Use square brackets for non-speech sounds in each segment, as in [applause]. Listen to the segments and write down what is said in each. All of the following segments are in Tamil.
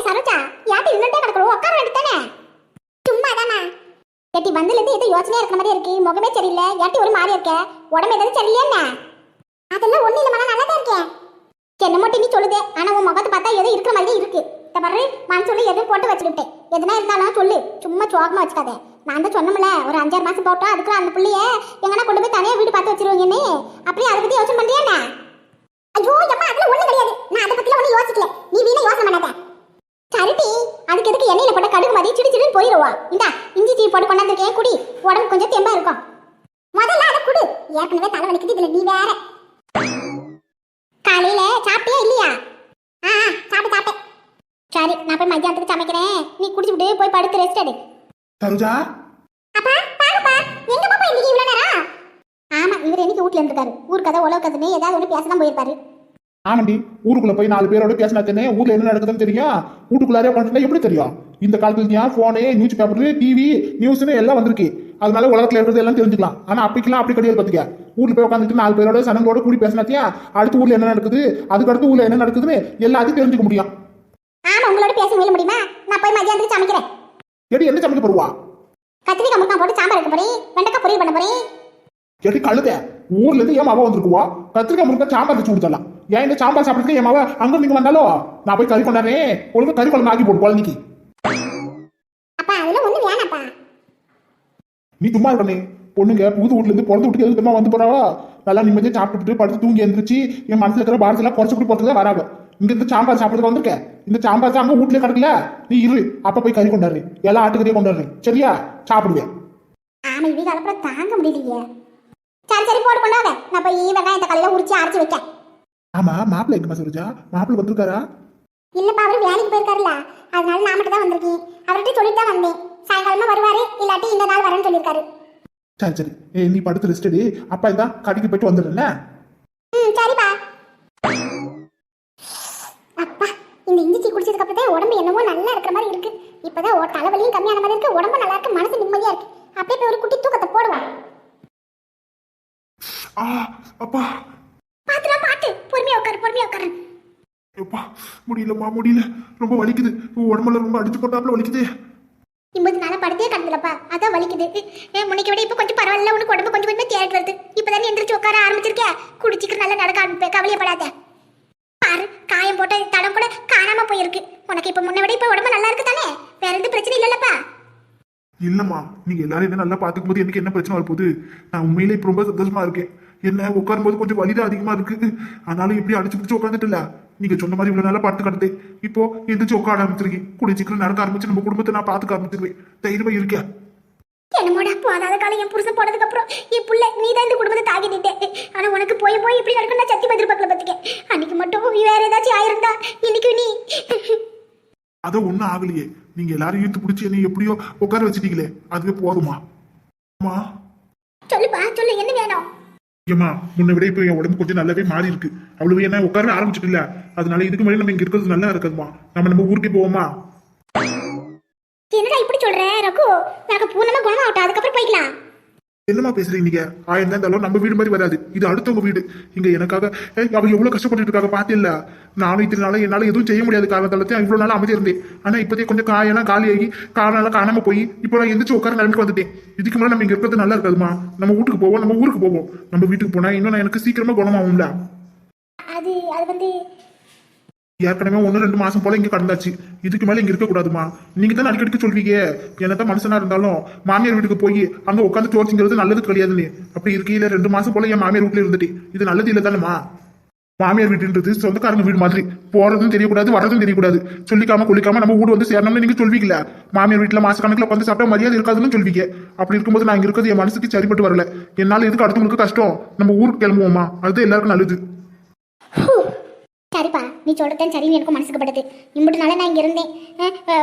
ஏய் சரோஜா யாட்டி நின்றுட்டே கிடக்குறோம் உட்கார வேண்டியதானே சும்மா தானா ஏட்டி வந்ததுல இருந்து ஏதோ யோசனையா இருக்கிற மாதிரி இருக்கு. முகமே சரியில்லை. யாட்டி ஒரு மாதிரி இருக்க. உடம்பு எதாவது சரியில்லையா என்ன? அதெல்லாம் ஒண்ணு இல்ல நல்லா தான் இருக்கேன். என்ன மட்டும் நீ சொல்லுது. ஆனா உன் முகத்தை பார்த்தா ஏதோ இருக்கிற மாதிரி இருக்கு. இந்த பாரு மனசுல எதுவும் போட்டு வச்சுக்கிட்டேன். எதுனா இருந்தாலும் சொல்லு. சும்மா சோகமா வச்சுக்காத. நான் தான் சொன்னோம்ல ஒரு அஞ்சாறு மாசம் போட்டோம். அதுக்கு அந்த பிள்ளைய எங்கன்னா கொண்டு போய் தனியா வீடு பார்த்து வச்சிருவீங்கன்னு. அப்படியே அதை பத்தி யோசனை பண்றியா என்ன? ஐயோ அம்மா அதுல ஒண்ணு கிடையாது. நான் அதை பத்தி ஒண்ணு யோசிக்கல. நீ வீணா யோசனை பண்ணாத. சரிடி அதுக்கு எதுக்கு எண்ணெயில போட்ட கடுகு மாதிரி சிடு சிடுன்னு போயிடுவா இந்தா இஞ்சி டீ போட்டு கொண்டாந்துருக்கேன் குடி. உடம்பு கொஞ்சம் தெம்பா இருக்கும். முதல்ல அதை குடு. ஏற்கனவே தலை வலிக்குது இதுல நீ வேற. காலையில சாப்பிட்டியா இல்லையா? ஆ சாப்பிட்டு சாப்பிட்டேன். சரி நான் போய் மத்தியானத்துக்கு சமைக்கிறேன். நீ குடிச்சுட்டு போய் படுத்து ரெஸ்ட் எடு. சரோஜா அப்பா பாருப்பா. எங்க பாப்பா இன்னைக்கு இவ்வளவு நேரம்? ஆமா இவர் என்னைக்கு வீட்ல இருந்திருக்காரு. ஊர் கதை உலக கதைன்னு ஏதாவது ஒன்று பேச தான் போயிருப்பாரு. ஆமாண்டி ஊருக்குள்ள போய் நாலு பேரோட பேசினாத்தனே ஊர்ல என்ன நடக்குதுன்னு தெரியும் வீட்டுக்குள்ளாரே உட்காந்துருந்தா எப்படி தெரியும்? இந்த காலத்துல ஏன் போனு நியூஸ் பேப்பர் டிவி நியூஸ்னு எல்லாம் வந்திருக்கு. அதனால உலகத்துல இருக்கிறது எல்லாம் தெரிஞ்சுக்கலாம். ஆனா அப்படிக்கெல்லாம் அப்படி கிடையாது பாத்துக்க. ஊர்ல போய் உட்காந்துட்டு நாலு பேரோட சனங்களோட கூடி பேசினாத்தியா அடுத்த ஊர்ல என்ன நடக்குது? அதுக்கு அடுத்த ஊர்ல என்ன நடக்குதுன்னு எல்லாத்தையும் தெரிஞ்சுக்க முடியும். ஆமா உங்களோட பேச முடிய முடியுமா? நான் போய் மத்தியானத்துக்கு சமைக்கிறேன். எடி என்ன சமைக்க போடுவா கத்திரிக்காய் முருங்கா போட்டு சாம்பார் வைக்க போறேன். வெண்டைக்காய் பொரியல் பண்ண போறேன். எடி கழுத. ஊர்ல இருந்து ஏன் மாவா வந்திருக்குவா? கத்திரிக்காய் முருங்கா சாம்பார் வச்சு கொடுத்தலாம் ஏன் இந்த சாம்பார் சாப்பிட்றதுக்கு என் மாவா அங்க நீங்க வந்தாலும் நான் போய் கறி கொண்டாடுறேன். ஒழுங்கா கறி குழம்பு ஆக்கி போடு குழந்தைக்கு. நீ சும்மா இருக்கணே பொண்ணுங்க புது வீட்ல இருந்து பிறந்த வீட்டுக்கு எதுக்கு வந்து போறாவா? நல்லா நிம்மதியா சாப்பிட்டுட்டு படுத்து தூங்கி எந்திரிச்சு என் மனசுல இருக்கிற பாரத்தை எல்லாம் குறைச்சு போட்டு போறதுக்கு வராங்க இங்க இருந்து சாம்பார் சாப்பிடுறதுக்கு வந்திருக்க? இந்த சாம்பார் அங்க வீட்லயே கிடக்கல? நீ இரு. அப்ப போய் கறி கொண்டாடுறேன். எல்லாம் ஆட்டுக்கறியே கொண்டாடுறேன் சரியா? சாப்பிடுவேன் ஆமா இவங்க அப்புறம் தாங்க முடியலையே. சரி சரி போட்டு கொண்டாங்க நான் போய் வெங்காயம் தக்காளியில உரிச்சு அரைச்சு வைக்க ஆமா மாப்பிள்ளை எங்கம்மா சொல்லுச்சா மாப்பிள்ளை வந்திருக்காரா? இல்லப்பா அவர் வேலைக்கு போயிருக்காருல்ல. அதனால நான் மட்டும் தான் வந்திருக்கேன். அவர்கிட்ட சொல்லிட்டு தான் வந்தேன். சாயங்காலமா வருவாரு இல்லாட்டி இந்த நாள் வரேன்னு சொல்லியிருக்காரு. சரி சரி. ஏ நீ படுத்து ரெஸ்ட் எடு. அப்பா இந்தா கடைக்கு போயிட்டு வந்துடுறேன் ம் சரிப்பா. அப்பா இந்த இஞ்சி டீ குடிச்சதுக்கு அப்புறம் தான் உடம்பு என்னமோ நல்லா இருக்கிற மாதிரி இருக்கு. இப்பதான் ஒரு தலைவலியும் கம்மியான மாதிரி இருக்கு. உடம்பு நல்லா இருக்கு மனசு நிம்மதியா இருக்கு. அப்படியே போய் ஒரு குட்டி தூக்கத்தை போடுவான் ஆ அப்பா பாத்துடா பாத்து பொறுமையா உட்காரு பொறுமையா உட்காரு எப்பா முடியலம்மா முடியல. ரொம்ப வலிக்குது. உடம்புல ரொம்ப அடிச்சு போட்டாப்புல வலிக்குது. இம்பது நாளா படுத்தே கிடந்தலப்பா. அதான் வலிக்குது. முன்னைக்கு விட இப்ப கொஞ்சம் பரவாயில்ல. உனக்கு உடம்பு கொஞ்சம் கொஞ்சம் தேடி வருது. இப்பதான் எந்திரிச்சு உட்கார ஆரம்பிச்சிருக்க. குடிச்சிக்கிட்டு நல்லா நடக்க ஆரம்பிப்பேன். கவலையப்படாத பாரு காயம் போட்ட தடம் கூட காணாம போயிருக்கு. உனக்கு இப்ப முன்ன விட இப்ப உடம்பு நல்லா இருக்கு தானே? வேற எந்த பிரச்சனை இல்லல்லப்பா. இல்லம்மா. நீங்க எல்லாரும் என்ன நல்லா பாத்துக்கும் போது எனக்கு என்ன பிரச்சனை வரப்போகுது? நான் உண்மையிலே இப்ப ரொம்ப சந்தோஷமா இருக்கேன். என்ன உட்காரும்போது கொஞ்சம் வலிதான் அதிகமா இருக்கு. ஆனாலும் இப்படி அடிச்சு பிடிச்சு உட்காந்துட்டுல நீங்க சொன்ன மாதிரி இவ்வளவு நாளா பார்த்து கிடந்தேன் இப்போ எந்திரிச்சு உட்கார ஆரம்பிச்சிருக்கேன் கூடிய சீக்கிரம் நடக்க ஆரம்பிச்சு நம்ம குடும்பத்தை நான் பாத்துக்க ஆரம்பிச்சிருவேன். தைரியமா இருக்கேன் என்னமோடா போதாத காலம் என் புருஷன் போனதுக்கு அப்புறம் என் புள்ள நீ தான் இந்த குடும்பத்தை தாக்கிட்டே ஆனா உனக்கு போய் போய் இப்படி நடக்கும் நான் சத்தி பதிர்பாக்கல பத்துக்க. அன்னைக்கு மட்டும் வேற ஏதாச்சும் ஆயிருந்தா இன்னைக்கு நீ. அதை ஒண்ணும் ஆகலையே. நீங்க எல்லாரும் இழுத்து பிடிச்சி என்ன எப்படியோ உட்கார வச்சிட்டீங்களே. அதுவே போதுமா? சொல்லு என்ன வேணும்? ஏமா முன்ன விட இப்போ என் உடம்பு கொஞ்சம் நல்லாவே மாறி இருக்கு. அவ்வளவு என்ன உட்கார இல்ல அதனால இதுக்கு மேலே நம்ம இங்க இருக்கிறது நல்லா இருக்காதுமா. நம்ம நம்ம ஊருக்கே போவோமா? என்னடா இப்படி சொல்ற ரகு? எனக்கு பூர்ணமா குணமாகட்டும். அதுக்கப்புறம் போய்க்கலாம். என்னம்மா பேசுறீங்க நீங்க? ஆயிரம் தான் இருந்தாலும் நம்ம வீடு மாதிரி வராது. இது அடுத்தவங்க வீடு. இங்க எனக்காக ஏய், அவ எவ்வளவு கஷ்டப்பட்டு இருக்காங்க பாத்தில்ல நானும் இத்தனை நாள என்னால எதுவும் செய்ய முடியாது காரணத்தாலத்தையும் இவ்வளவு நாள் அமைதி இருந்தேன் ஆனா இப்பதே கொஞ்சம் காயெல்லாம் காலியாகி காலெல்லாம் காணாம போய் இப்போ நான் எந்திரிச்சு உட்கார நிலைமைக்கு வந்துட்டேன். இதுக்கு மேலே நம்ம இங்க இருக்கிறது நல்லா இருக்காதுமா? நம்ம வீட்டுக்கு போவோம் நம்ம ஊருக்கு போவோம். நம்ம வீட்டுக்கு போனா இன்னும் நான் எனக்கு சீக்கிரமா குணமாகும்ல? அது அது வந்து ஏற்கனவே ஒன்று ரெண்டு மாசம் போல இங்க கடந்தாச்சு. இதுக்கு மேல இங்க இருக்க கூடாதுமா நீங்க தான் அடிக்கடிக்கு சொல்வீங்க என்னதான் மனுஷனா இருந்தாலும் மாமியார் வீட்டுக்கு போய் அங்க உட்காந்து சோர்ச்சிங்கிறது நல்லது கிடையாதுன்னு. அப்படி இருக்கையில ரெண்டு மாசம் போல என் மாமியார் வீட்டுல இருந்துட்டு இது நல்லது இல்லை தானேமா மாமியார் வீட்டுன்றது சொந்தக்காரங்க வீடு மாதிரி. போறதும் தெரியக்கூடாது வரதும் தெரியக்கூடாது. சொல்லிக்காம கொல்லிக்காம நம்ம வீடு வந்து சேரணும்னு நீங்க சொல்வீங்களா மாமியார் வீட்டுல மாசக்கணக்கில் உட்காந்து சாப்பிட்டா மரியாதை இருக்காதுன்னு சொல்வீங்க. அப்படி இருக்கும்போது நான் இங்க இருக்கிறது என் மனசுக்கு சரிப்பட்டு வரல. என்னால எதுக்கு அடுத்தவங்களுக்கு கஷ்டம்? நம்ம ஊருக்கு கிளம்புவோமா? அதுதான் எல்லாருக்கும் நல்லது. நீ சொல்றதுதான் சரி எனக்கு மனசுக்கு படுது. இம்புட்டு நாள நான் இங்க இருந்தேன்.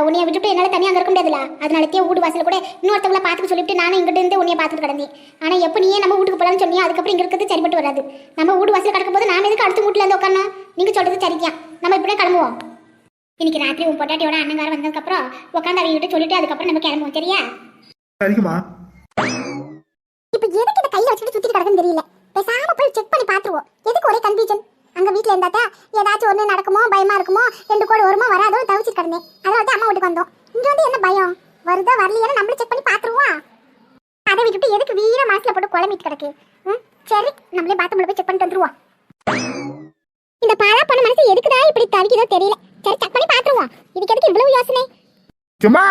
உன்னைய விட்டுட்டு என்னால தனியா அங்க இருக்க முடியாதுல அதனாலத்தே வீடு வாசல் கூட இன்னொருத்தவங்கள பார்த்துக்க சொல்லிட்டு நானும் இங்கிட்ட இருந்து உன்னைய பார்த்துட்டு கிடந்தேன். ஆனா எப்ப நீயே நம்ம வீட்டுக்கு போலாம்னு சொன்னியோ அதுக்கப்புறம் இங்க இருக்கிறது சரிப்பட்டு வராது. நம்ம வீடு வாசல் கிடக்கும் போது நாம எதுக்கு அடுத்த வீட்டுல இருந்து உட்காரணும்? நீங்க சொல்றது சரிதான். நம்ம இப்படியே கிளம்புவோம். இன்னைக்கு ராத்திரி உன் பொட்டாட்டியோட அண்ணங்கார வந்ததுக்கு அப்புறம் உட்காந்து அவங்க கிட்ட சொல்லிட்டு அதுக்கப்புறம் நம்ம கிளம்புவோம். சரியா? சரிங்கம்மா இப்ப எதுக்கு இந்த கையில வச்சுட்டு சுத்திட்டு கிடக்குன்னு தெரியல? பேசாம போய் செக் பண்ணி பாத்துருவோம் எதுக்கு ஒரே கன்ஃபியூஷன் அங்க வீட்ல இருந்தாத்தா ஏதாச்சும் ஒண்ணு நடக்குமோ பயமா இருக்குமோ ரெண்டு கோடி வருமோ வராதோ தவிச்சிட்டு கிடந்தேன். அதனால தான் அம்மா வீட்டுக்கு வந்தோம். இங்க வந்து என்ன பயம்? வருதா வரலையான்னு நம்மளே செக் பண்ணி பாத்துருவோம்? அதை விட்டுட்டு எதுக்கு வீர மனசுல போட்டு குழம்பிட்டு கிடக்கு? சரி நம்மளே பாத்ரூம்ல போய் செக் பண்ணிட்டு வந்துருவோம். இந்த பாலா பண்ண மனசு எதுக்குதான் இப்படி தவிக்குதோ தெரியல. சரி செக் பண்ணி பாத்துருவோம். இதுக்கு எதுக்கு இவ்வளவு யோசனை? ஏமா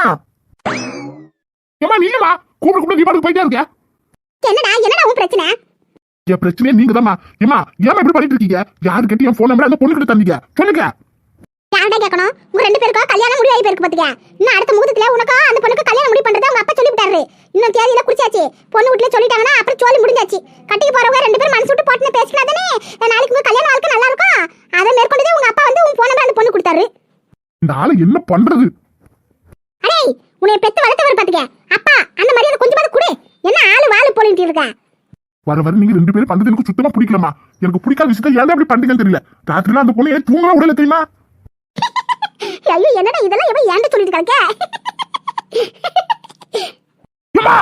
ஏமா நீங்கம்மா கூப்பிட கூப்பிட நீ பாட்டுக்கு போயிட்டே இருக்க. என்னடா என்னடா உன் பிரச்சனை? என் பிரச்சனையே நீங்க தான்மா. ஏமா ஏமா இப்படி பண்ணிட்டு இருக்கீங்க? யாரு கட்டி என் போன் நம்பர் அந்த பொண்ணு கிட்ட தந்தீங்க? சொல்லுங்க. யார்டா கேட்கணும்? உங்க ரெண்டு பேருக்கும் கல்யாணம் முடிவாகி போயிருக்கு பாத்துக்க இன்னும் அடுத்த முகூர்த்தத்துல உனக்கா அந்த பொண்ணுக்கு கல்யாணம் முடிவு பண்றதை உங்க அப்பா சொல்லி விட்டாரு. இன்னும் தேதியில குறிச்சாச்சு. பொண்ணு வீட்டுல சொல்லிட்டாங்கன்னா அப்புறம் சோலி முடிஞ்சாச்சு. கட்டிக்கு போறவங்க ரெண்டு பேரும் மனசு விட்டு போட்டுன்னு பேசினா தானே? நாளைக்கு உங்க கல்யாண வாழ்க்கை நல்லா இருக்கும் அதை மேற்கொண்டு உங்க அப்பா வந்து உன் போன அந்த பொண்ணு கொடுத்தாரு. இந்த ஆளை என்ன பண்றது? அடே உன்னை பெத்து வளர்த்தவர் பாத்துக்க அப்பா அந்த மரியாதை கொஞ்சமாவது கொடு. என்ன ஆளு வாழு போலிட்டு இருக்க? வர வர நீங்க ரெண்டு பேரும் பண்றது எனக்கு சுத்தமா பிடிக்கலமா எனக்கு பிடிக்காத விஷயத்த ஏன் அப்படி பண்றீங்கன்னு தெரியல. ராத்திரில அந்த பொண்ணு ஏன் தூங்கவே விடல தெரியுமா? ஐயோ என்னடா இதெல்லாம் எவன் ஏன்ட்டு சொல்லிட்டு ஏம்மா!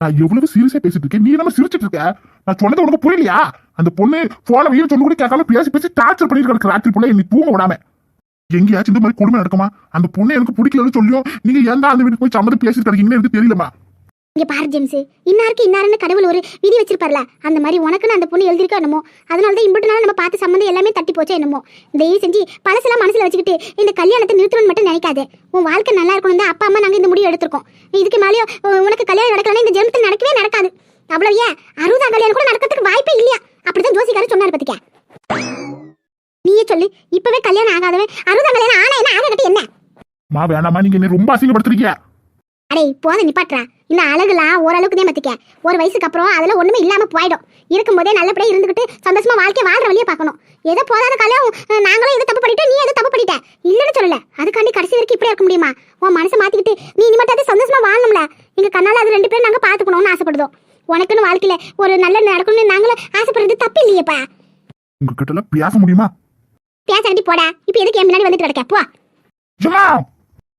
நான் எவ்வளவு சீரியஸா பேசிட்டு இருக்கேன். நீ என்ன சிரிச்சிட்டு இருக்க? நான் சொன்னது உனக்கு புரியலையா? அந்த பொண்ணு போன வீடு சொன்ன கூட கேட்காம பேசி பேசி டார்ச்சர் பண்ணிட்டு கிடக்கு ராத்திரி பொண்ணு நீ தூங்க விடாம. எங்கேயாச்சும் இந்த மாதிரி கொடுமை நடக்குமா? அந்த பொண்ணு எனக்கு பிடிக்கலன்னு சொல்லியும் நீங்க ஏன் அந்த வீட்டுக்கு போய் சம்மந்தம் பேசிட்டு இருக்கீங்கன்னு எனக்கு தெரியலமா இங்க பாரு ஜேம்ஸ் இன்னாருக்கு இன்னாருன்னு கடவுள் ஒரு விதி வச்சிருப்பார்ல. அந்த மாதிரி உனக்குன்னு அந்த பொண்ணு எழுதிருக்கா என்னமோ? அதனால தான் இம்பட்டு நாள் நம்ம பார்த்து சம்மந்தம் எல்லாமே தட்டி போச்சோ என்னமோ? தயவு செஞ்சு பழசெல்லாம் மனசுல வச்சுக்கிட்டு இந்த கல்யாணத்தை நிறுத்தணும்னு மட்டும் நினைக்காது. உன் வாழ்க்கை நல்லா இருக்கணும் தான் அப்பா அம்மா நாங்க இந்த முடிவு எடுத்திருக்கோம். இதுக்கு மேலேயோ உனக்கு கல்யாணம் நடக்கலன்னா இந்த ஜென்மத்தில் நடக்கவே நடக்காது. அவ்வளவு ஏன்? அறுபதாம் கல்யாணம் கூட நடக்கிறதுக்கு வாய்ப்பே இல்லையா? அப்படிதான் ஜோசிக்காரர் சொன்னார் பத்திக்க நீயே சொல்லு இப்பவே கல்யாணம் ஆகாதவன் அறுபதாம் கல்யாணம் ஆனா என்ன ஆகட்டு என்ன? மா வேணாமா நீங்க என்ன ரொம்ப அசிங்கப்படுத்துறீங்க. அடே போத நிப்பாட்றா இந்த அழகுலாம் ஓரளவுக்கு தான் ஒரு வயசுக்கு அப்புறம் அதெல்லாம் ஒண்ணுமே இல்லாம போயிடும். இருக்கும்போதே நல்லபடியா இருந்துகிட்டு சந்தோஷமா வாழ்க்கை வாழ்ற வழியை பார்க்கணும். ஏதோ போதாத காலம் அஹ், நாங்களும் எது தப்பு பண்ணிட்டோம் நீ எது தப்பு பண்ணிட்ட. இல்லைன்னு சொல்லல. அதுக்காண்டி கடைசி வரைக்கும் இப்படியே இருக்க முடியுமா? உன் மனசை மாத்திக்கிட்டு நீ இனிமேட்டு அது சந்தோஷமா வாழணும்ல. எங்க கண்ணால அது ரெண்டு பேரும் நாங்க பாத்துக்கணும்னு ஆசைப்படுதோம் உனக்குன்னு வாழ்க்கையில ஒரு நல்ல நடக்கணும்னு நாங்களும் ஆசைப்படுறது தப்பு இல்லையேப்பா. உங்க கிட்ட எல்லாம் பேச முடியுமா பேசாண்டி போடா. இப்ப எதுக்கு என் முன்னாடி வந்துட்டு கிடக்க? போ!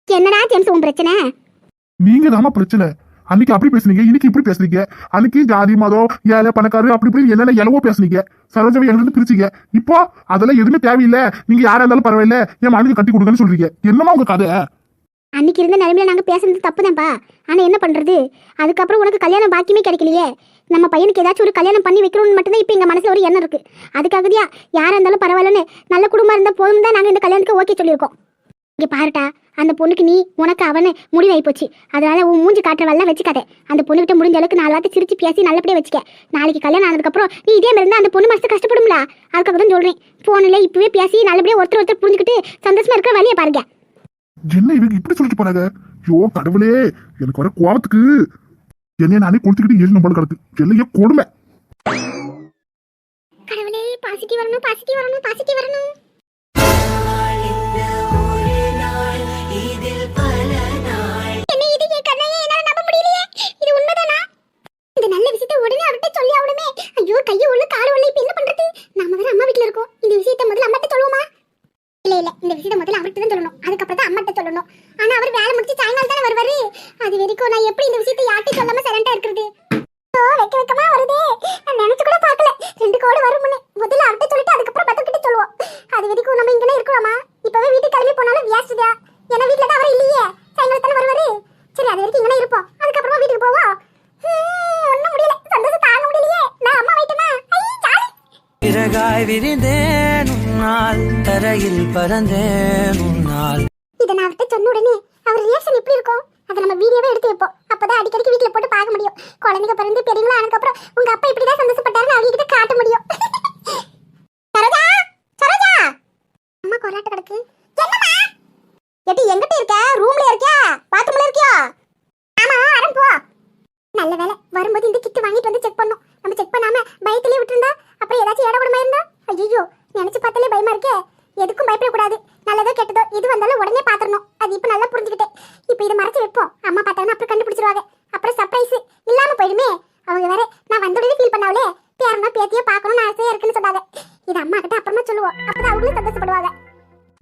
என்னடா ஜேம்ஸ் உன் பிரச்சனை? நீங்க தாமா பிரச்சனை. அன்னைக்கு அப்படி பேசுனீங்க இன்னைக்கு இப்படி பேசுறீங்க. அன்னைக்கு ஜாதி மதம் ஏழை பணக்காரு அப்படி இப்படி என்னென்ன எலவோ பேசுனீங்க. சரோஜாவை எங்கிருந்து பிரிச்சீங்க. இப்போ அதெல்லாம் எதுவுமே தேவையில்லை. நீங்க யாரா இருந்தாலும் பரவாயில்ல. என் மனைவி கட்டி கொடுங்கன்னு சொல்றீங்க. என்னமா உங்க கதை? அன்னைக்கு இருந்த நிலைமையில நாங்க பேசுறது தப்புதான்ப்பா ஆனா என்ன பண்றது? அதுக்கப்புறம் உனக்கு கல்யாணம் பாக்கியமே கிடைக்கலையே. நம்ம பையனுக்கு ஏதாச்சும் ஒரு கல்யாணம் பண்ணி வைக்கணும்னு மட்டும்தான் இப்போ எங்க மனசுல ஒரு எண்ணம் இருக்கு. அதுக்காகதியா யாரா இருந்தாலும் பரவாயில்லன்னு நல்ல குடும்பம் இருந்தா போதும் தான் நாங்க இந்த கல்யாணத்துக்கு ஓகே சொல்லியிருக்கோம். இங்க பாருட்டா அந்த பொண்ணுக்கு நீ உனக்கு அவனு முடிவாகி போச்சு. அதனால உன் மூஞ்சி காட்டுற வெள்ளம் வச்சுக்காத. அந்த பொண்ணுகிட்ட முடிஞ்ச அளவுக்கு நாலு வார்த்தை சிரிச்சு பேசி நல்லபடியா வச்சுக்க. நாளைக்கு கல்யாணம் ஆனதுக்கப்புறம் நீ இதே மாதிரி இருந்தா அந்த பொண்ணு மனசு கஷ்டப்படும்ல? அதுக்காக தான் சொல்றேன். போன்ல இப்பவே பேசி நல்லபடியா ஒருத்தர் ஒருத்தர் புரிஞ்சுக்கிட்டு சந்தோஷமா இருக்கிற வழியை பாருங்க. என்ன இவங்க இப்படி சொல்லிட்டு போனாங்க ஐயோ கடவுளே எனக்கு வர கோவத்துக்கு. என்னைய நானே கொடுத்துக்கிட்டு ஏழு நம்பர் கிடக்கு. என்னைய கொடுமை. கடவுளே பாசிட்டிவ் வரணும் பாசிட்டிவ் வரணும் பாசிட்டிவ் வரணும். ஆனா அவர் வேலை முடிச்சு சாயங்காலம் தானே வருவாரு? அது வரைக்கும் நான் எப்படி இந்த விஷயத்தை யார்ட்டையும் சொல்லாம சரண்டா இருக்கிறது? ஓ வெக்க வெக்கமா வருதே. நான் நினைச்சு கூட பார்க்கல. ரெண்டு கோடு வரும்னு முதல்ல அவர்கிட்ட சொல்லிட்டு அதுக்கப்புறம் பத்து கிட்ட சொல்லுவோம். அது வரைக்கும் நம்ம இங்கே இருக்கலாமா? இப்பவே வீட்டுக்கு கிளம்பி போனாலும் வியாசுதா. ஏன்னா வீட்ல தான் அவர் இல்லையே. சாயங்காலம் தானே வருவாரு? சரி அது வரைக்கும் இங்கே இருப்போம். அதுக்கப்புறமா வீட்டுக்கு போவோம். ஹம், முடியல. சந்தோஷம் தாங்க முடியலையே. நான் அம்மா ஆயிட்டேனா விரிந்தேன் உன்னால். தரையில் பறந்தேன் உன்னால். சொன்ன உடனே அவர் ரியாக்ஷன் எப்படி இருக்கும்? அதை நம்ம வீடியோவே எடுத்து வைப்போம். அப்பதான் அடிக்கடிக்கு வீட்டில் போட்டு பார்க்க முடியும். குழந்தைங்க பிறந்து பெரியவங்களா ஆனதுக்கப்புறம் உங்க அப்பா இப்படிதான் சந்தோஷப்பட்டாருன்னு அவங்க கிட்ட காட்ட முடியும். [laughs] சரோஜா! சரோஜா! அம்மா கொராட்ட கிடக்கு. என்னம்மா? எட்டி எங்கிட்ட இருக்க? ரூம்ல இருக்கியா? பாத்ரூம்ல இருக்கியா? ஆமா வரேன் போ. நல்ல வேலை வரும்போது இந்த கிட் வாங்கிட்டு வந்து செக் பண்ணோம். நம்ம செக் பண்ணாம பயத்திலே விட்டுருந்தா? அப்புறம் ஏதாச்சும் இட கூடமா இருந்தா? ஐயோ நினைச்சு பார்த்தாலே பயமா இருக்கே. எதுக்கும் பயப்படக்கூடாது. நல்லதோ கெட்டதோ எது வந்தாலும் உடனே பாத்துறணும் அது இப்ப நல்லா புரிஞ்சுக்கிட்டேன். இப்ப இதை மறைச்சு வைப்போம். அம்மா பார்த்தாங்கன்னா அப்புறம் கண்டுபிடிச்சிருவாங்க. அப்புறம் சர்ப்ரைஸ் இல்லாம போயிடுமே. அவங்க வேற நான் வந்தோடனே ஃபீல் பண்ணாவளே பேரனா பேத்தியோ பார்க்கணும்னு ஆசையா இருக்குன்னு சொன்னாங்க. இது அம்மா கிட்ட அப்புறமா சொல்லுவோம். அப்பதான் அவங்களும் சந்தோஷப்படுவாங்க.